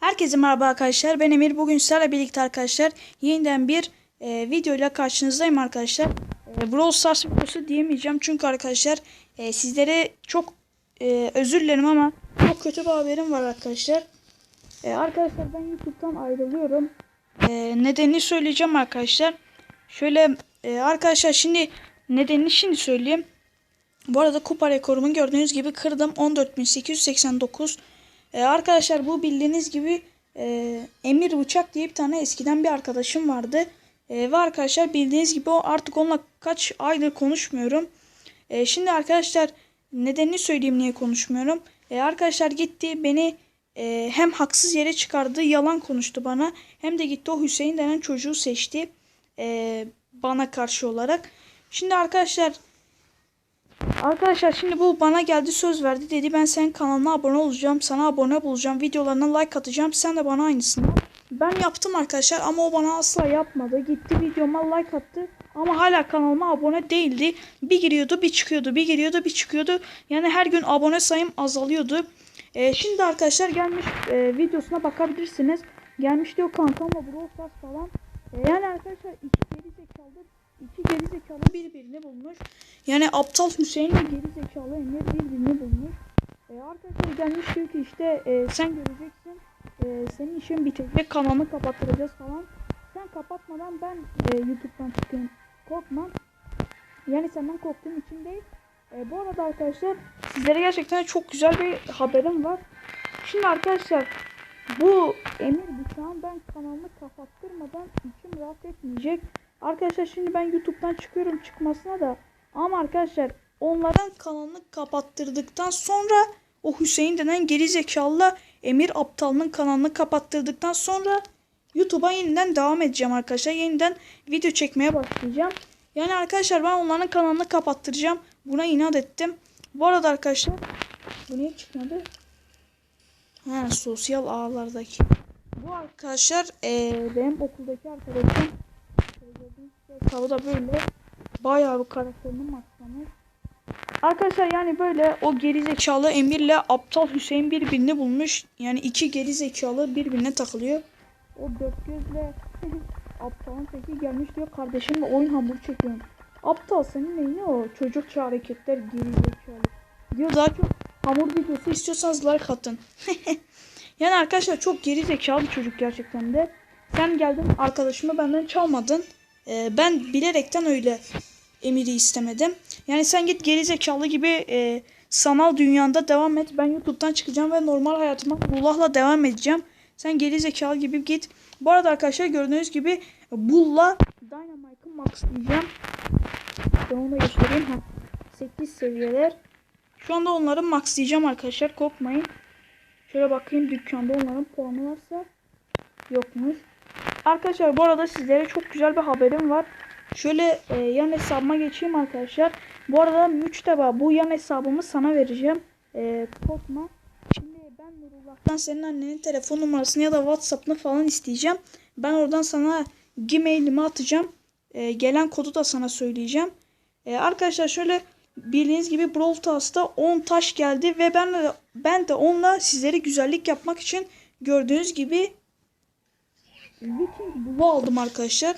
Herkese merhaba arkadaşlar. Ben Emir. Bugün sizlerle birlikte arkadaşlar yeniden bir e, videoyla karşınızdayım arkadaşlar. E, Brawl Stars videosu diyemeyeceğim çünkü arkadaşlar e, sizlere çok e, özür dilerim ama çok kötü bir haberim var arkadaşlar. E, arkadaşlar ben YouTube'dan ayrılıyorum. E, nedenini söyleyeceğim arkadaşlar. Şöyle e, arkadaşlar şimdi nedenini şimdi söyleyeyim. Bu arada kupa rekorumu gördüğünüz gibi kırdım. 14.889. Ee, arkadaşlar bu bildiğiniz gibi e, Emir Bıçak diye bir tane eskiden bir arkadaşım vardı. E, ve arkadaşlar bildiğiniz gibi o artık onunla kaç aydır konuşmuyorum. E, şimdi arkadaşlar nedenini söyleyeyim niye konuşmuyorum. E, arkadaşlar gitti beni e, hem haksız yere çıkardı yalan konuştu bana. Hem de gitti o Hüseyin denen çocuğu seçti. E, bana karşı olarak. Şimdi arkadaşlar Arkadaşlar şimdi bu bana geldi söz verdi. Dedi ben senin kanalına abone olacağım sana abone bulacağım videolarına like atacağım. Sen de bana aynısını. Ben yaptım arkadaşlar ama o bana asla yapmadı. Gitti videoma like attı ama hala kanalıma abone değildi. Bir giriyordu bir çıkıyordu bir giriyordu bir çıkıyordu. Yani her gün abone sayım azalıyordu. Ee, şimdi arkadaşlar gelmiş e, videosuna bakabilirsiniz. Gelmiş diyor kankam ama Brawl Stars falan. Ee, yani arkadaşlar iki iki geri zekalı birbirini bulmuş. Yani aptal Hüseyin ve geri zekalı Emir birbirini bulmuş. Ee, arkadaşlar gelmiş diyor ki işte e, sen göreceksin e, senin işin bitecek kanalını kapattıracağız falan. Sen kapatmadan ben e, YouTube'dan çıkayım. Korkma. Yani senden korktuğum için değil. E, bu arada arkadaşlar sizlere gerçekten çok güzel bir haberim var. Şimdi arkadaşlar bu Emir Bıçağın ben kanalını kapattırmadan içim rahat etmeyecek. Arkadaşlar şimdi ben YouTube'dan çıkıyorum çıkmasına da ama arkadaşlar onların kanalını kapattırdıktan sonra o Hüseyin denen geri zekalı Emir Aptal'ın kanalını kapattırdıktan sonra YouTube'a yeniden devam edeceğim arkadaşlar. Yeniden video çekmeye başlayacağım. Yani arkadaşlar ben onların kanalını kapattıracağım. Buna inat ettim. Bu arada arkadaşlar bu niye çıkmadı? Ha sosyal ağlardaki. Bu arkadaşlar eee, benim okuldaki arkadaşım. Tavu da böyle bayağı bir karakterini maslamış. Arkadaşlar yani böyle o geri zekalı Emir'le aptal Hüseyin birbirini bulmuş. Yani iki geri zekalı birbirine takılıyor. O dört gözle aptalın teki gelmiş diyor kardeşimle oyun hamuru çekiyorum. Aptal senin neyine o çocukça hareketler geri zekalı. Diyor daha çok hamur videosu istiyorsanız like atın. yani arkadaşlar çok geri zekalı bir çocuk gerçekten de. Sen geldin arkadaşımı benden çalmadın. Ee, ben bilerekten öyle Emir'i istemedim. Yani sen git geri zekalı gibi e, sanal dünyanda devam et. Ben YouTube'dan çıkacağım ve normal hayatıma Bullah'la devam edeceğim. Sen geri zekalı gibi git. Bu arada arkadaşlar gördüğünüz gibi Bull'la Dynamite'ı maxlayacağım. Ben onu da göstereyim. Ha, 8 seviyeler. Şu anda onları maxlayacağım arkadaşlar. Korkmayın. Şöyle bakayım dükkanda onların puanı varsa yokmuş. Arkadaşlar bu arada sizlere çok güzel bir haberim var. Şöyle e, yan hesabıma geçeyim arkadaşlar. Bu arada Müçteba bu yan hesabımı sana vereceğim. E, korkma. Şimdi ben Nurullah'tan senin annenin telefon numarasını ya da Whatsapp'ını falan isteyeceğim. Ben oradan sana Gmail'imi atacağım. E, gelen kodu da sana söyleyeceğim. E, arkadaşlar şöyle bildiğiniz gibi Brawl Stars'ta 10 taş geldi ve ben ben de onunla sizlere güzellik yapmak için gördüğünüz gibi Viking Blue aldım arkadaşlar.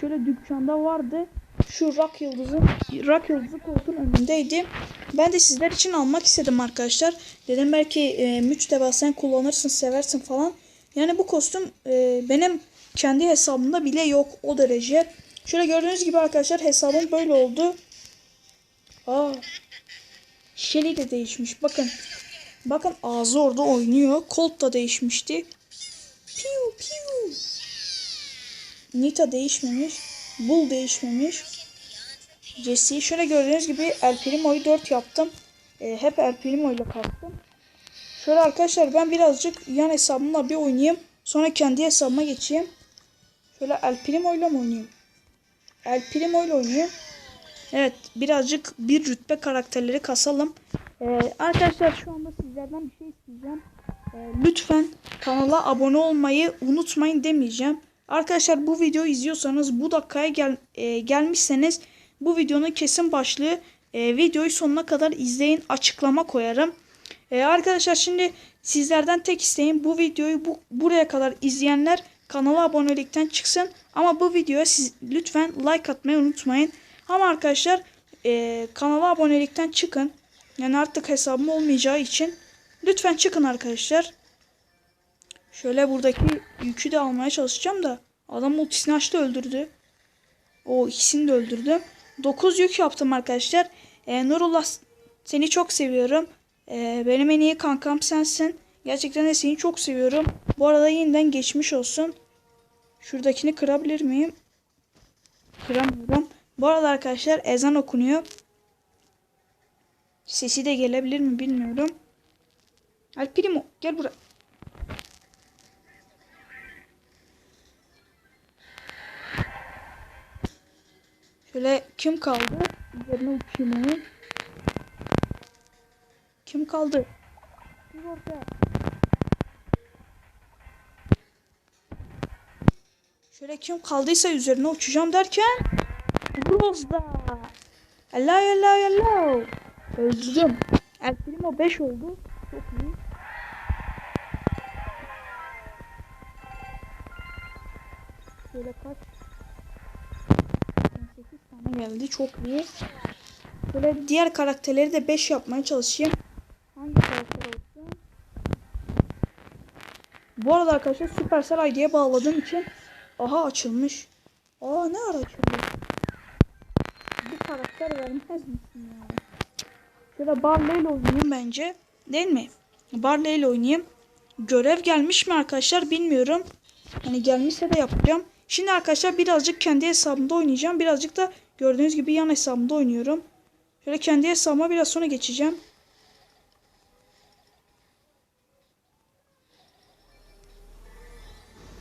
Şöyle dükkanda vardı. Şu rak yıldızı, rak yıldızı koltuğun önündeydi. Ben de sizler için almak istedim arkadaşlar. Dedim belki e, müçteba sen kullanırsın, seversin falan. Yani bu kostüm e, benim kendi hesabımda bile yok o derece. Şöyle gördüğünüz gibi arkadaşlar hesabım böyle oldu. Aa. Shelly de değişmiş. Bakın. Bakın ağzı orada oynuyor. Colt da değişmişti. Piu piu. Nita değişmemiş. Bull değişmemiş. Jesse şöyle gördüğünüz gibi El Primo'yu 4 yaptım. Ee, hep El Primo kalktım. Şöyle arkadaşlar ben birazcık yan hesabımla bir oynayayım. Sonra kendi hesabıma geçeyim. Şöyle El Primo ile oynayayım? El Primo oynayayım. Evet birazcık bir rütbe karakterleri kasalım. Ee, arkadaşlar şu anda sizlerden bir şey isteyeceğim. Ee, lütfen kanala abone olmayı unutmayın demeyeceğim. Arkadaşlar bu videoyu izliyorsanız bu dakikaya gel, e, gelmişseniz bu videonun kesin başlığı e, videoyu sonuna kadar izleyin açıklama koyarım. Ee, arkadaşlar şimdi sizlerden tek isteğim bu videoyu bu, buraya kadar izleyenler kanala abonelikten çıksın. Ama bu videoya siz lütfen like atmayı unutmayın. Ama arkadaşlar e, kanala abonelikten çıkın. Yani artık hesabım olmayacağı için lütfen çıkın arkadaşlar. Şöyle buradaki yükü de almaya çalışacağım da adam ultisini açtı öldürdü. O ikisini de öldürdüm. 9 yük yaptım arkadaşlar. E, Nurullah seni çok seviyorum. E, benim en iyi kankam sensin. Gerçekten de seni çok seviyorum. Bu arada yeniden geçmiş olsun. Şuradakini kırabilir miyim? Kıramıyorum. Bu arada arkadaşlar ezan okunuyor. Sesi de gelebilir mi bilmiyorum. Al Primo gel buraya. Şöyle kim kaldı? Üzerine uçayım onun. Kim kaldı? Kim orada? Şöyle kim kaldıysa üzerine uçacağım derken Rozda. Hello hello hello. Öldürdüm. El Primo 5 oldu. Çok iyi. Şöyle kaç? 8 tane geldi. Çok iyi. Böyle diğer karakterleri de 5 yapmaya çalışayım. Hangi karakter olsun? Bu arada arkadaşlar Supercell ID'ye bağladığım için aha açılmış. Aa ne ara açıldı? Bir karakter vermez misin ya? Şöyle Barley ile oynayayım bence. Değil mi? Barley ile oynayayım. Görev gelmiş mi arkadaşlar bilmiyorum. Hani gelmişse de yapacağım. Şimdi arkadaşlar birazcık kendi hesabımda oynayacağım. Birazcık da gördüğünüz gibi yan hesabımda oynuyorum. Şöyle kendi hesabıma biraz sonra geçeceğim.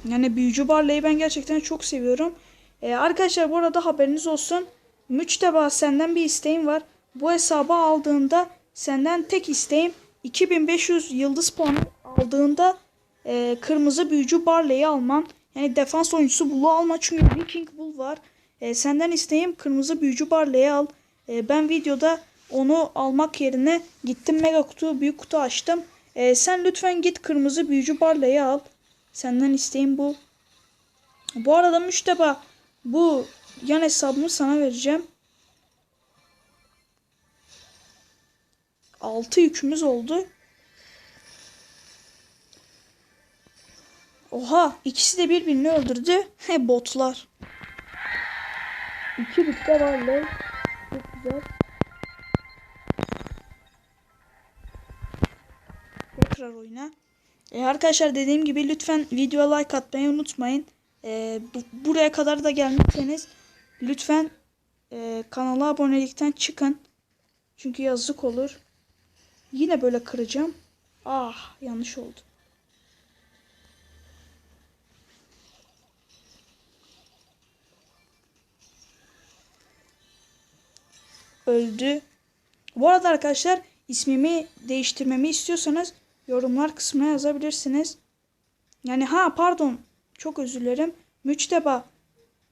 Yani büyücü Barley'i ben gerçekten çok seviyorum. Ee, arkadaşlar bu arada haberiniz olsun. Müçteba senden bir isteğim var. Bu hesabı aldığında senden tek isteğim 2500 yıldız puanı aldığında e, kırmızı büyücü Barley'i alman. Yani defans oyuncusu Bull'u alma çünkü Viking Bull var. E, senden isteğim kırmızı büyücü Barley'i al. E, ben videoda onu almak yerine gittim mega kutu büyük kutu açtım. E, sen lütfen git kırmızı büyücü Barley'i al. Senden isteğim bu. Bu arada Müşteba bu yan hesabımı sana vereceğim. 6 yükümüz oldu. Oha ikisi de birbirini öldürdü. He botlar. İki bitte varlar. Çok güzel. Tekrar oyna. E arkadaşlar dediğim gibi lütfen videoya like atmayı unutmayın. E, bu, buraya kadar da gelmişseniz lütfen e, kanala abonelikten çıkın. Çünkü yazık olur. Yine böyle kıracağım. Ah yanlış oldu. Öldü. Bu arada arkadaşlar ismimi değiştirmemi istiyorsanız yorumlar kısmına yazabilirsiniz. Yani ha pardon çok özür dilerim. Müçteba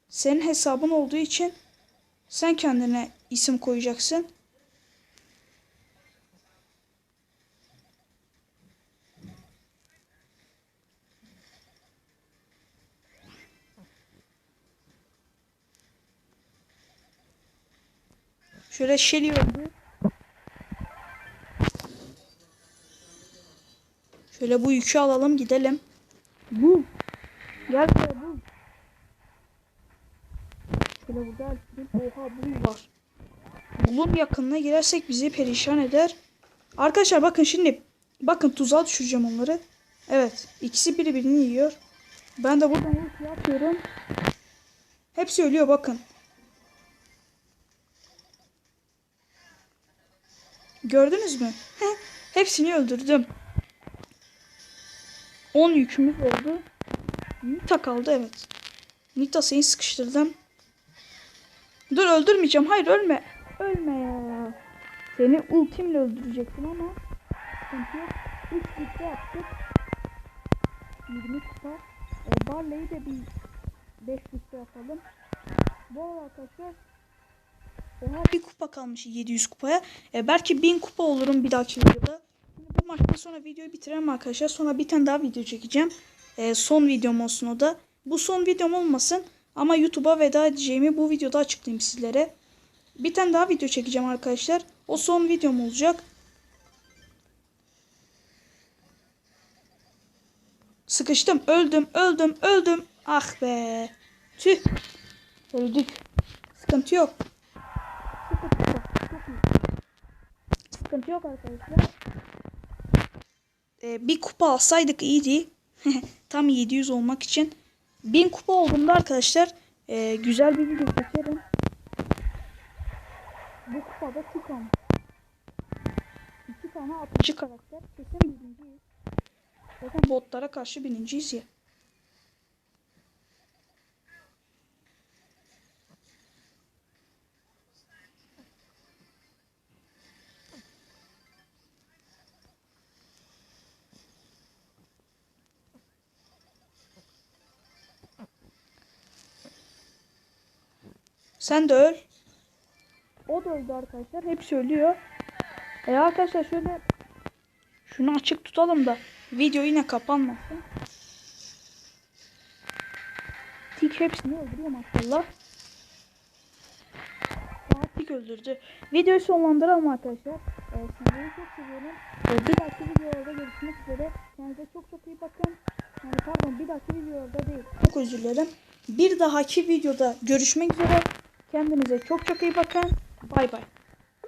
senin hesabın olduğu için sen kendine isim koyacaksın. Şöyle Shelly öldü. Şöyle bu yükü alalım gidelim. Bu. Gel Alp'in oha bu var. Bulun yakınına girersek bizi perişan eder. Arkadaşlar bakın şimdi. Bakın tuzağa düşüreceğim onları. Evet. ikisi birbirini yiyor. Ben de buradan ulti yapıyorum. Hepsi ölüyor bakın. Gördünüz mü? Hepsini öldürdüm. 10 yükümüz oldu. Nita kaldı evet. Nita seni sıkıştırdım. Dur öldürmeyeceğim. Hayır ölme. Ölme ya. Seni ultimle öldürecektim ama. Sıkıntı yok. 3 litre yaptık. 20 kupa. E, Barley'i de bir 5 litre yapalım. Bu arkadaşlar Oha bir kupa kalmış 700 kupaya. E, belki 1000 kupa olurum bir dahaki videoda. Şimdi bu maçtan sonra videoyu bitirelim arkadaşlar. Sonra bir tane daha video çekeceğim. Ee, son videom olsun o da. Bu son videom olmasın. Ama YouTube'a veda edeceğimi bu videoda açıklayayım sizlere. Bir tane daha video çekeceğim arkadaşlar. O son videom olacak. Sıkıştım. Öldüm. Öldüm. Öldüm. Ah be. Tüh. Öldük. Sıkıntı yok. Sıkıntı yok. Sıkıntı yok arkadaşlar. Ee, bir kupa alsaydık iyiydi. Tam 700 olmak için. 1000 kupa olduğunda arkadaşlar e, güzel bir video çekerim. Bu kupada Tikan. İki tane atıcı karakter. Kesin birinciyiz. Botlara karşı birinciyiz ya. Sen de öl. O da öldü arkadaşlar. Hepsi ölüyor. E arkadaşlar şöyle şunu açık tutalım da video yine kapanmasın. Tik hepsini öldürüyor maşallah. Tik öldürdü. Videoyu sonlandıralım arkadaşlar. Ee, sizleri çok seviyorum. Ee, bir dahaki videolarda görüşmek üzere. Kendinize çok çok iyi bakın. Yani pardon bir dahaki videoda değil. Çok özür dilerim. Bir dahaki videoda görüşmek üzere. Kendinize çok çok iyi bakın. Bay bay.